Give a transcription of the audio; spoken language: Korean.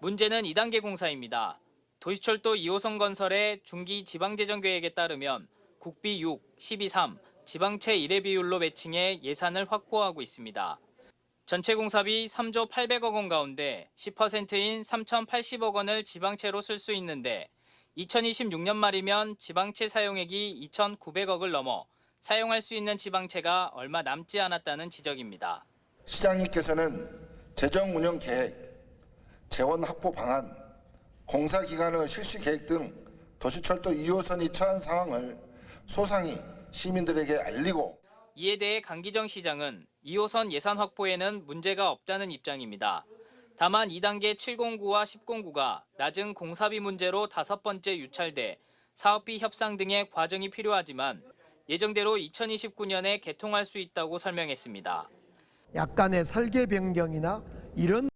문제는 2단계 공사입니다. 도시철도 2호선 건설의 중기 지방재정 계획에 따르면 국비 6, 12, 3, 지방채 1의 비율로 매칭해 예산을 확보하고 있습니다. 전체 공사비 3조 800억 원 가운데 10%인 3,080억 원을 지방채로 쓸 수 있는데 2026년 말이면 지방채 사용액이 2,900억을 넘어 사용할 수 있는 지방채가 얼마 남지 않았다는 지적입니다. 시장님께서는 재정 운영 계획, 재원 확보 방안, 공사 기간의 실시 계획 등 도시철도 2호선이 처한 상황을 소상히 시민들에게 알리고 이에 대해 강기정 시장은 2호선 예산 확보에는 문제가 없다는 입장입니다. 다만 2단계 709와 1009가 낮은 공사비 문제로 다섯 번째 유찰돼 사업비 협상 등의 과정이 필요하지만 예정대로 2029년에 개통할 수 있다고 설명했습니다. 약간의 설계 변경이나 이런